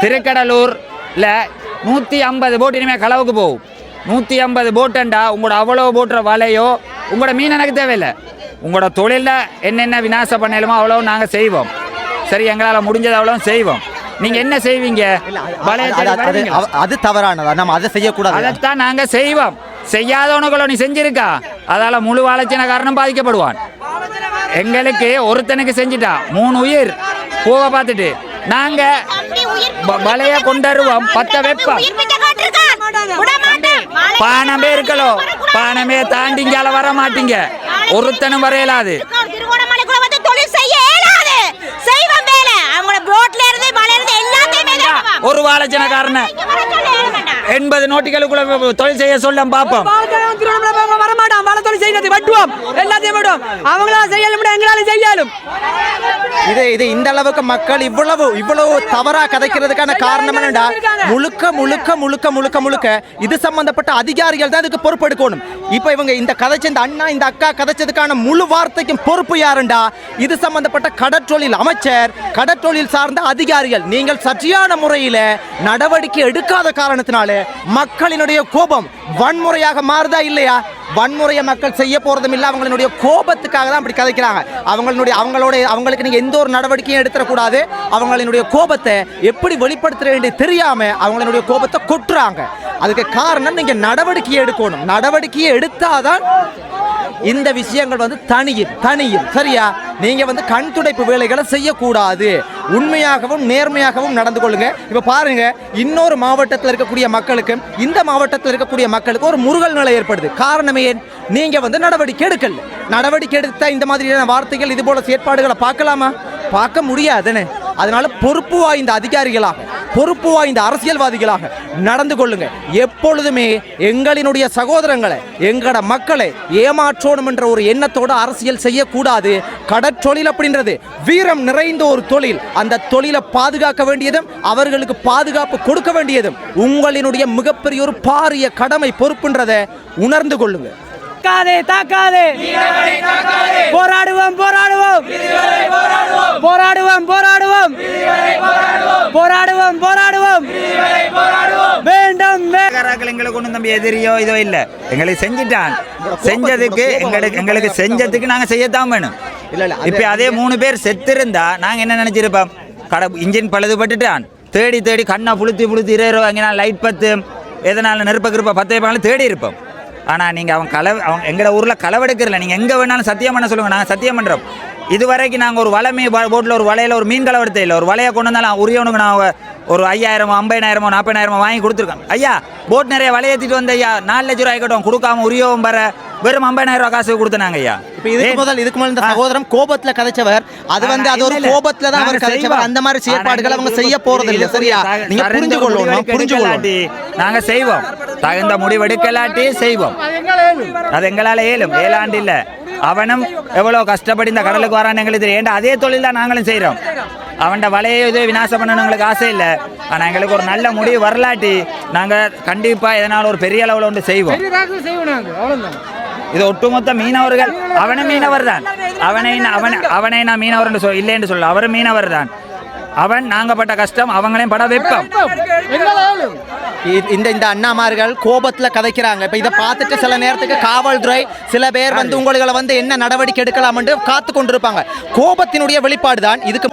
திருக்கடலூரில் நூற்றி ஐம்பது போட் இனிமேல் களவுக்கு போகும். நூற்றி ஐம்பது போட்டுண்டா உங்களோட அவ்வளோ போட்டுற வலையோ உங்களோட மீன் எனக்கு தேவையில்லை. உங்களோட தொழிலில் என்னென்ன விநாசம் பண்ணலுமோ அவ்வளோ நாங்கள் செய்வோம். சரி எங்களால் முடிஞ்சது அவ்வளோ செய்வோம். நீங்கள் என்ன செய்வீங்க? அது- தவறானதா? நம்ம அதை செய்யக்கூடாது. அதைத்தான் நாங்க செய்வோம். செய்யாதவனுக்குள்ள நீ செஞ்சிருக்கா? அதால முழு ஆலோசனை காரணம் பாதிக்கப்படுவான். எங்களுக்கு ஒருத்தனுக்கு செஞ்சுட்டா மூணு உயிர். பூவை பார்த்துட்டு. நாங்க வலைய கொண்டருவோம். பத்த வெப்பம். பானமே இருக்கலோ? பானமே தாண்டி இங்கால வர மாட்டீங்க ஒருத்தனும் வரையலாது. ஒரு வாழச்சனக்காரன எண்பது நோட்டிகளுக்குள்ள தொழில் செய்ய சொல்ல பாப்போம். வரமாட்டான் செய்யறது வெட்டுவோம் எல்லாத்தையும் வெட்டுவோம் அவங்களால முடியும் எங்களால செய்யாலும். இது இது இந்த அளவுக்கு மக்கள் இவ்வளவு இவ்வளவு தவறா கதைக்கிறதுக்கான காரணம் என்னடா முழுக்க முழுக்க முழுக்க முழுக்க முழுக்க இது சம்பந்தப்பட்ட அதிகாரிகள் தான் இதுக்கு பொறுப்பெடுக்கணும் இப்போ இவங்க இந்த கதைச்ச இந்த அண்ணா இந்த அக்கா கதைச்சதுக்கான முழு வார்த்தைக்கும் பொறுப்பு யாருண்டா? இது சம்பந்தப்பட்ட கடற்றொழில் அமைச்சர் கடற்றொழில் சார்ந்த அதிகாரிகள். நீங்கள் சற்றியான முறையில் நடவடிக்கை எடுக்காத காரணத்தினால மக்களினுடைய கோபம் வன்முறையாக மாறுதா இல்லையா? வன்முறையை மக்கள் செய்ய போகிறதும் இல்லை. அவங்களுடைய கோபத்துக்காக தான் அப்படி கதைக்கிறாங்க. அவங்களுடைய அவங்களோட அவங்களுக்கு நீங்கள் எந்த ஒரு நடவடிக்கையும் எடுத்துடக்கூடாது. அவங்களுடைய கோபத்தை எப்படி வெளிப்படுத்துறேன்னு தெரியாமல் அவங்களுடைய கோபத்தை கொட்டுறாங்க. அதுக்கு காரணம் நீங்கள் நடவடிக்கையை எடுக்கணும். நடவடிக்கையை எடுத்தாதான் இந்த விஷயங்கள் வந்து தனியும் தனியும் சரியா? நீங்கள் வந்து கண் துடைப்பு வேலைகளை செய்யக்கூடாது. உண்மையாகவும் நேர்மையாகவும் நடந்து கொள்ளுங்க. இப்போ பாருங்க இன்னொரு மாவட்டத்தில் இருக்கக்கூடிய மக்களுக்கு இந்த மாவட்டத்தில் இருக்கக்கூடிய மக்களுக்கு ஒரு முருகல் நிலை ஏற்படுது. காரணமே ஏன்? நீங்க வந்து நடவடிக்கை எடுக்கல. நடவடிக்கை எடுத்த இந்த மாதிரியான வார்த்தைகள் இது போல செயற்பாடுகளை பார்க்கலாமா? பார்க்க முடியாதுன்னு. அதனால பொறுப்பு வாய்ந்த அதிகாரிகளாக பொறுப்பு வாய்ந்த அரசியல்வாதிகளாக நடந்து கொள்ளுங்க. எப்பொழுதுமே எங்களினுடைய சகோதரங்களை எங்களோட மக்களை ஏமாற்றணும் என்ற ஒரு எண்ணத்தோடு அரசியல் செய்யக்கூடாது. கடற்றொழில் அப்படின்றது. வீரம் நிறைந்த ஒரு தொழில். அந்த தொழிலை பாதுகாக்க வேண்டியதும் அவர்களுக்கு பாதுகாப்பு கொடுக்க வேண்டியதும் உங்களினுடைய மிகப்பெரிய ஒரு பாரிய கடமை பொறுப்புன்றதை உணர்ந்து கொள்ளுங்கள் தாக்காதே தாக்காதே. போராடுவோம் போராடுவோம். போராடுவோம் போராடுவோம். போராடுவோம் போராடுவோம். வேண்டும் எங்களுக்கு ஒன்றும் தம்பி எதிரியோ இதோ இல்லை. எங்களுக்கு செஞ்சுட்டான். செஞ்சதுக்கு எங்களுக்கு எங்களுக்கு செஞ்சதுக்கு நாங்கள் செய்யத்தான் வேணும். இப்போ அதே மூணு பேர் செத்திருந்தா நாங்கள் என்ன நினச்சிருப்போம்? கடை இன்ஜின் பழுதுபட்டுட்டான் தேடி தேடி கண்ணை புளுத்தி புளுத்தி இரோ அங்கே லைட் பத்து. எதனால நெருப்ப கிருப்ப பத்து வைப்பாலும் தேடி இருப்போம். ஆனால் நீங்கள் அவன் களவு அவன் எங்களோட ஊரில் களவெடுக்கிறல நீங்கள் எங்கே வேணாலும் சத்தியம் பண்ண சொல்லுங்கள் நாங்கள் சத்தியம் பண்ணுறோம் இதுவரைக்கும் நாங்கள் ஒரு வலை மீ போட்டில் ஒரு வலையில் ஒரு மீன் களவெடுத்த இல்லை. ஒரு வலையை கொண்டு வந்தாலும் உரியவனுக்கு நான் ஒரு ஐயாயிரமோ ஐம்பதாயிரமோ நாற்பதாயிரமோ வாங்கி கொடுத்துருக்கேன். ஐயா போட் நிறைய வலையேற்றிட்டு வந்த ஐயா நாலு லட்ச ரூபாய் கட்டும் கொடுக்காம உரியவும் வர வெறும் ஐம்பதாயிரம் ரூபாய் காசு கொடுத்தனாங்க ஐயா. இப்ப இதுக்கு? முதல் இதுக்கு முதல் இந்த சகோதரம் கோபத்துல கதைச்சவர். அது வந்து அது ஒரு. கோபத்துல தான் அவர் கதைச்சவர். அந்த மாதிரி செயற்பாடுகள் அவங்க செய்ய போறது இல்ல இது சரியா? நீங்க புரிஞ்சு கொள்ளணும் புரிஞ்சு எடுக்கலாட்டி நாங்க செய்வோம். தகுந்த முடிவெடுக்கலாட்டி செய்வோம். அது எங்களால் ஏலும். ஏழாண்டு இல்லை. அவனும் எவ்வளோ கஷ்டப்பட்டு இந்த கடலுக்கு வரான்னு எங்களுக்கு தெரியும். ஏன்டா அதே தொழில் தான் நாங்களும் செய்கிறோம் அவன்கிட்ட வலையை இது விநாசம் பண்ணணும் எங்களுக்கு ஆசை இல்லை. ஆனால் எங்களுக்கு ஒரு நல்ல முடிவு வரலாட்டி நாங்கள் கண்டிப்பாக எதனால ஒரு பெரிய அளவில் ஒன்று செய்வோம். இது ஒட்டுமொத்த மீனவர்கள். அவனும் மீனவர் தான். அவனை அவன் அவனை நான் மீனவர் சொல் இல்லைன்னு சொல்ல அவரும் மீனவர் தான். அவன் நாங்கப்பட்ட பட்ட கஷ்டம் அவங்களையும் பட வைப்போம். இந்த இந்த அண்ணாமார்கள் கோபத்துல கதைக்கிறாங்க. இப்ப இதை பார்த்துட்டு சில நேரத்துக்கு காவல்துறை சில பேர் வந்து உங்களை வந்து என்ன நடவடிக்கை எடுக்கலாம் என்று காத்து கொண்டிருப்பாங்க. கோபத்தினுடைய வெளிப்பாடு தான் இதுக்கு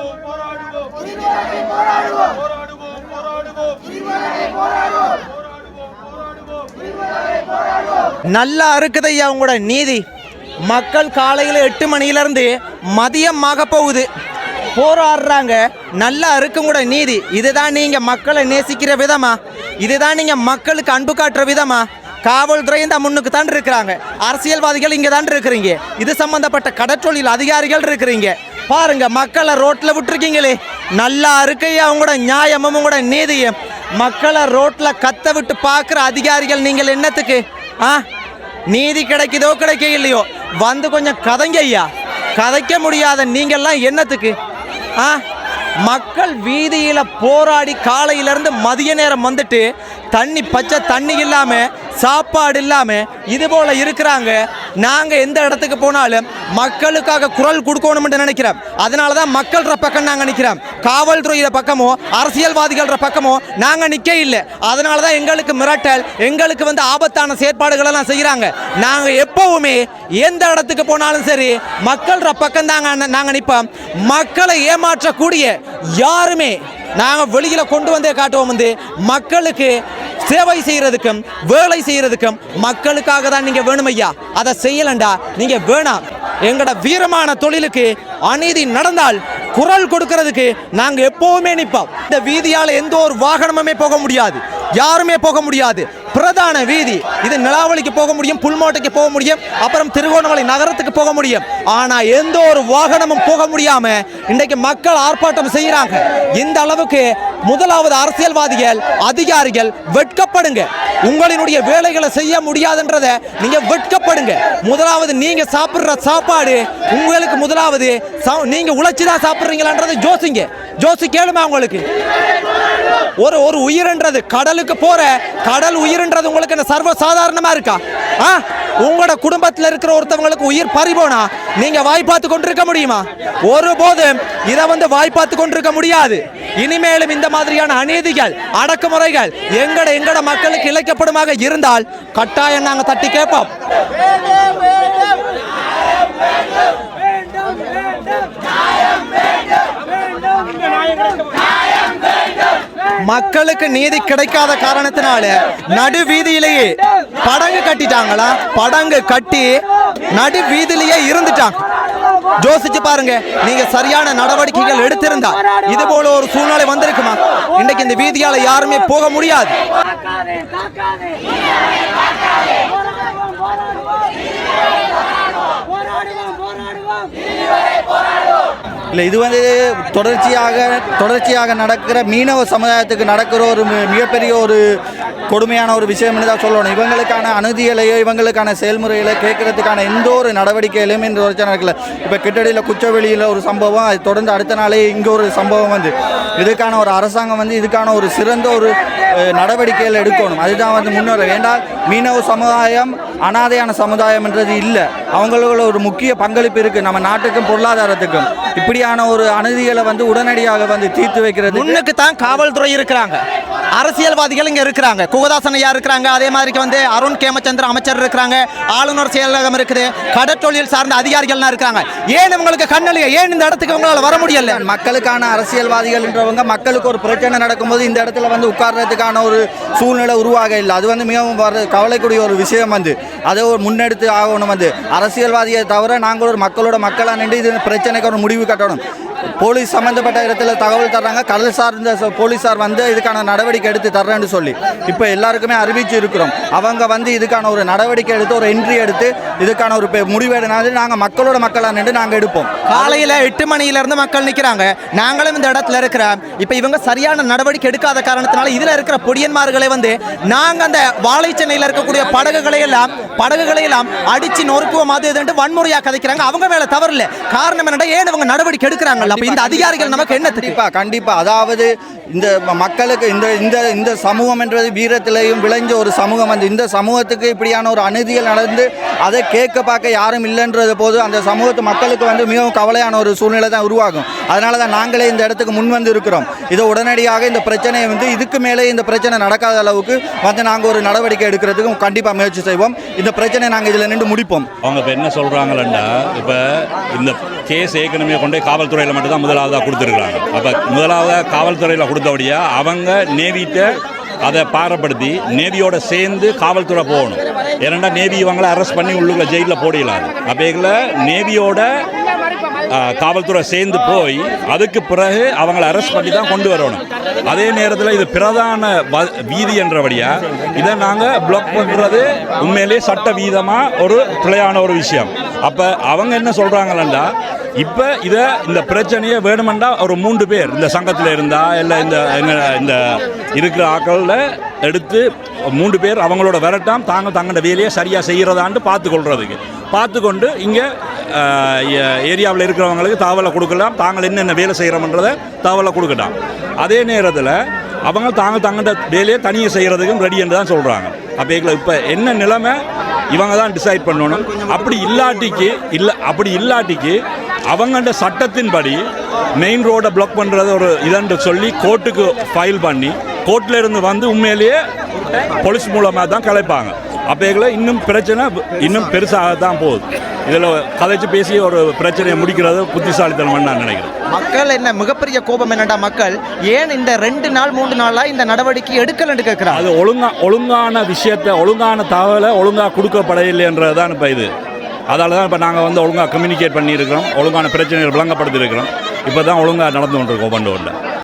நல்லா இருக்குது ஐயா உங்களோட நீதி. மக்கள் காலையில் எட்டு மணியிலிருந்து மதியம் ஆக போகுது. போராடுறாங்க. நல்லா இருக்கும் கூட நீதி. இதுதான் நீங்கள் மக்களை நேசிக்கிற விதமா? இதுதான் நீங்கள் மக்களுக்கு அன்பு காட்டுற விதமா? காவல்துறை இந்த முன்னுக்கு தான் இருக்கிறாங்க. அரசியல்வாதிகள் இங்கே தான் இருக்கிறீங்க. இது சம்பந்தப்பட்ட கடற்றொழில் அதிகாரிகள் இருக்கிறீங்க. பாருங்க மக்களை ரோட்டில் விட்டுருக்கீங்களே. நல்லா இருக்கையா அவங்களோட நியாயமும் உங்களோட நீதியும். மக்களை ரோட்டில் கத்த விட்டு பார்க்குற அதிகாரிகள் நீங்கள் என்னத்துக்கு? ஆ? நீதி கிடைக்குதோ கிடைக்க இல்லையோ வந்து கொஞ்சம் கதைங்க ஐயா. கதைக்க முடியாத நீங்கள்லாம் என்னத்துக்கு? ஆ? மக்கள் வீதியில் போராடி காலையிலேருந்து மதிய நேரம் வந்துட்டு தண்ணி பச்சை தண்ணி இல்லாமல் சாப்பாடு இல்லாமல் இது போல் இருக்கிறாங்க. நாங்கள் எந்த இடத்துக்கு போனாலும் மக்களுக்காக குரல் கொடுக்கணும்னு நினைக்கிறோம். அதனால தான் மக்கள்ற பக்கம் நாங்கள் நிற்கிறோம் காவல்துறையில பக்கமோ அரசியல்வாதிகள பக்கமோ நாங்கள் நிற்க இல்லை அதனால தான் எங்களுக்கு மிரட்டல் எங்களுக்கு வந்து ஆபத்தான செயற்பாடுகளெல்லாம் எல்லாம் நாங்கள் எப்போவுமே எப்பவுமே எந்த இடத்துக்கு போனாலும் சரி மக்கள்ற பக்கம் தாங்க நாங்கள் நிற்போம் மக்களை ஏமாற்றக்கூடிய யாருமே நாங்கள் வெளியில் கொண்டு வந்தே காட்டுவோம் வந்து மக்களுக்கு சேவை செய்யறதுக்கும் வேலை செய்யறதுக்கும் மக்களுக்காக தான் நீங்க வேணும் ஐயா. அதை செய்யலண்டா நீங்க வேணாம் எங்கட வீரமான தொழிலுக்கு அநீதி நடந்தால் குரல் கொடுக்கறதுக்கு நாங்க எப்பவுமே நிற்போம் இந்த வீதியால எந்த ஒரு வாகனமுமே போக முடியாது. யாருமே போக முடியாது. பிரதான வீதி. இது நிலாவளிக்கு போக முடியும் புல்மோட்டைக்கு போக முடியும் அப்புறம் திருகோணமலை நகரத்துக்கு போக முடியும். ஆனா எந்த ஒரு வாகனமும் போக முடியாம இன்றைக்கு மக்கள் ஆர்ப்பாட்டம் செய்யறாங்க. இந்த அளவுக்கு முதலாவது அரசியல்வாதிகள் அதிகாரிகள் வெட்கப்படுங்க. உங்களினுடைய வேலைகளை செய்ய முடியாதுன்றத நீங்க வெட்கப்படுங்க. முதலாவது நீங்க சாப்பிடுற சாப்பாடு உங்களுக்கு முதலாவது சா- நீங்க உழைச்சி தான் சாப்பிடுறீங்களான்றது ஜோசிங்க ஜோசி கேளுமா உங்களுக்கு? ஒரு ஒரு உயிர்ன்றது கடலுக்கு போற கடல் உயிர்ன்றது உங்களுக்கு என்ன சர்வ சாதாரணமா இருக்கா? ஆ? உங்களோட குடும்பத்தில் இருக்கிற ஒருத்தவங்களுக்கு உயிர் பறிபோனா நீங்க வாய் பார்த்து கொண்டிருக்க முடியுமா? ஒருபோதும் இதை வந்து வாய் பார்த்து கொண்டிருக்க முடியாது. இனிமேலும் இந்த மாதிரியான அநீதிகள் அடக்குமுறைகள் எங்கட எங்கட மக்களுக்கு இழைக்கப்படுமாக இருந்தால் கட்டாயம் நாங்க தட்டி கேட்போம். மக்களுக்கு நீதி கிடைக்காத காரணத்தினால நடு வீதியிலேயே படங்கு கட்டிட்டாங்களா? படங்கு கட்டி நடு வீதியிலேயே இருந்துட்டாங்க. யோசிச்சு பாருங்க நீங்க சரியான நடவடிக்கைகள் எடுத்திருந்தா இது போல ஒரு சூழ்நிலை வந்திருக்குமா? இன்னைக்கு இந்த வீதியால யாருமே போக முடியாது. இல்லை இது வந்து தொடர்ச்சியாக தொடர்ச்சியாக நடக்கிற மீனவ சமுதாயத்துக்கு நடக்கிற ஒரு மிகப்பெரிய ஒரு கொடுமையான ஒரு விஷயம்னு தான் சொல்லணும். இவங்களுக்கான அநீதிகளையோ இவங்களுக்கான செயல்முறைகளை கேட்கறதுக்கான எந்த ஒரு நடவடிக்கையிலும் இந்த தொடர்ச்சியாக நடக்கல. இப்போ கிட்டடியில் குச்சவெளியில் ஒரு சம்பவம் அது தொடர்ந்து அடுத்த நாளே இங்கே ஒரு சம்பவம் வந்து இதுக்கான ஒரு அரசாங்கம் வந்து இதுக்கான ஒரு சிறந்த ஒரு நடவடிக்கைகள் எடுக்கணும். அதுதான் வந்து முன்னேற வேண்டாம் மீனவ சமுதாயம் அனாதையான சமுதாயம்ன்றது இல்லை. அவங்களோட ஒரு முக்கிய பங்களிப்பு இருக்குது நம்ம நாட்டுக்கும் பொருளாதாரத்துக்கும். இப்படியான ஒரு அநீதிகளை வந்து உடனடியாக வந்து தீர்த்து வைக்கிறது முன்னுக்கு தான் காவல்துறை இருக்கிறாங்க. அரசியல்வாதிகள் இங்க இருக்கிறாங்க. குகதாசன் ஐயா இருக்கிறாங்க. அதே மாதிரி வந்து அருண் கேமச்சந்திர அமைச்சர் இருக்கிறாங்க. ஆளுநர் செயலகம் இருக்குது. கடற்றொழில் சார்ந்த அதிகாரிகள்லாம் இருக்காங்க. ஏன் உங்களுக்கு கண்ணலியா ஏன் இந்த இடத்துக்கு உங்களால வர முடியல? மக்களுக்கான அரசியல்வாதிகள்ன்றவங்க மக்களுக்கு ஒரு பிரச்சனை நடக்கும்போது இந்த இடத்துல வந்து உட்கார்றதுக்கான ஒரு சூழ்நிலை உருவாக இல்லை. அது வந்து மிகவும் கவலைக்கூடிய ஒரு விஷயம் வந்து அதை ஒரு முன்னெடுத்து ஆகணும் வந்து. அரசியல்வாதியை தவிர நாங்கள் ஒரு மக்களோட மக்களாக நின்று இது பிரச்சனைக்கு ஒரு முடிவு கட்டணும். போலீஸ் சம்மந்தப்பட்ட இடத்துல தகவல் தர்றாங்க. கடல் சார்ந்த போலீஸார் வந்து இதுக்கான நடவடிக்கை எடுத்து தர்றேன்னு சொல்லி. இப்போ எல்லாருக்குமே அறிவிச்சு இருக்கிறோம். அவங்க வந்து இதுக்கான ஒரு நடவடிக்கை எடுத்து ஒரு என்ட்ரி எடுத்து இதுக்கான ஒரு பெ- முடிவு எடுனாலும் நாங்கள் மக்களோட மக்களாக நின்று நாங்கள் எடுப்போம். காலையில் எட்டு மணியிலேருந்து மக்கள் நிற்கிறாங்க நாங்களும் இந்த இடத்துல இருக்கிறோம். இப்போ இவங்க சரியான நடவடிக்கை எடுக்காத காரணத்தினால இதில் இருக்கிற பொடியன்மார்களை வந்து நாங்கள் அந்த வாழைச்சென்னையில் இருக்கக்கூடிய படகுகளை எல்லாம் படகுகளை எல்லாம் அடிச்சு நொறுக்குவோம் அது வன்முறையாக கதைக்கிறாங்க. அவங்க மேலே தவறு காரணம் என்னடா ஏன் இவங்க நடவடிக்கை எடுக்கிறாங்க எடுக்கிறாங்கல்ல அப்ப இந்த அதிகாரிகள் நமக்கு என்ன கண்டிப்பா கண்டிப்பா. அதாவது இந்த மக்களுக்கு இந்த இந்த இந்த சமூகம் என்றது வீரத்திலையும் விளைஞ்ச ஒரு சமூகம். வந்து இந்த சமூகத்துக்கு இப்படியான ஒரு அநீதிகள் நடந்து அதை கேட்க பார்க்க யாரும் இல்லைன்றது போது அந்த சமூகத்து மக்களுக்கு வந்து மிகவும் கவலையான ஒரு சூழ்நிலை தான் உருவாகும். அதனால தான் நாங்களே இந்த இடத்துக்கு முன் வந்து இருக்கிறோம் இதை உடனடியாக இந்த பிரச்சனையை வந்து இதுக்கு மேலே இந்த பிரச்சனை நடக்காத அளவுக்கு வந்து நாங்கள் ஒரு நடவடிக்கை எடுக்கிறதுக்கும் கண்டிப்பாக முயற்சி செய்வோம். இந்த பிரச்சனையை நாங்கள் இதில் நின்று முடிப்போம். அவங்க இப்போ என்ன சொல்கிறாங்களா இப்போ இந்த கேஸ் ஏற்கனவே கொண்டு காவல்துறையில் மட்டும்தான் முதலாவதாக கொடுத்துருக்குறாங்க. அப்போ முதலாவதாக காவல்துறையில் கொடுத்தபடியா அவங்க நேவிட்ட அதை பாரப்படுத்தி நேவியோட சேர்ந்து காவல்துறை போகணும். ஏன்னா நேவி இவங்களை அரெஸ்ட் பண்ணி உள்ளுக்குள்ள ஜெயிலில் போடலாம் அப்போ நேவியோட காவல்துறை சேர்ந்து போய் அதுக்கு பிறகு அவங்கள அரெஸ்ட் பண்ணி தான் கொண்டு வரணும். அதே நேரத்தில் இது பிரதான வீதி என்றபடியா இதை நாங்கள் பிளாக் பண்ணுறது உண்மையிலேயே சட்ட வீதமாக ஒரு பிழையான ஒரு விஷயம். அப்போ அவங்க என்ன சொல்கிறாங்களா இப்போ இதை இந்த பிரச்சனையை வேணுமெண்டா ஒரு மூன்று பேர் இந்த சங்கத்தில் இருந்தா இல்லை இந்த இந்த இருக்கிற ஆக்களில் எடுத்து மூன்று பேர் அவங்களோட விரட்டாம் தாங்க தங்களோட வேலையை சரியாக செய்கிறதான்ட்டு பார்த்து கொள்றதுக்கு பார்த்து கொண்டு இங்கே ஏரியாவில் இருக்கிறவங்களுக்கு தகவலை கொடுக்கலாம் தாங்கள் என்னென்ன வேலை செய்கிறோம்ன்றதை தகவலை கொடுக்கலாம். அதே நேரத்தில் அவங்க தாங்க தங்களோட வேலையை தனியாக செய்கிறதுக்கும் ரெடி என்று தான் சொல்கிறாங்க அப்போ எங்களை இப்போ என்ன நிலைமை? இவங்க தான் டிசைட் பண்ணணும். அப்படி இல்லாட்டிக்கு இல்லை அப்படி இல்லாட்டிக்கு அவங்கள்ட்ட சட்டத்தின்படி மெயின் ரோடை பிளாக் பண்ணுறது ஒரு இதன்று சொல்லி கோர்ட்டுக்கு ஃபைல் பண்ணி கோர்ட்டில் இருந்து வந்து உண்மையிலேயே போலீஸ் மூலமாக தான் கலைப்பாங்க. அப்போ இன்னும் பிரச்சனை இன்னும் பெருசாக தான் போகுது. இதில் கதைச்சு பேசி ஒரு பிரச்சனையை முடிக்கிறது புத்திசாலித்தனம்னு நான் நினைக்கிறேன். மக்கள் என்ன மிகப்பெரிய கோபம் என்னடா மக்கள்? ஏன் இந்த ரெண்டு நாள் மூன்று நாளா இந்த நடவடிக்கை எடுக்கலன்னு கேட்கிறாங்க? அது ஒழுங்கா ஒழுங்கான விஷயத்தை ஒழுங்கான தகவலை ஒழுங்காக கொடுக்கப்படவில்லைன்றது தான் இப்போ இது. அதால தான் இப்போ நாங்கள் வந்து ஒழுங்காக கம்யூனிகேட் பண்ணியிருக்கிறோம் ஒழுங்கான பிரச்சனைகள் விளங்கப்படுத்தியிருக்கிறோம். இப்போ தான் ஒழுங்காக நடந்து கொண்டிருக்கோம் கொண்டு கொண்டு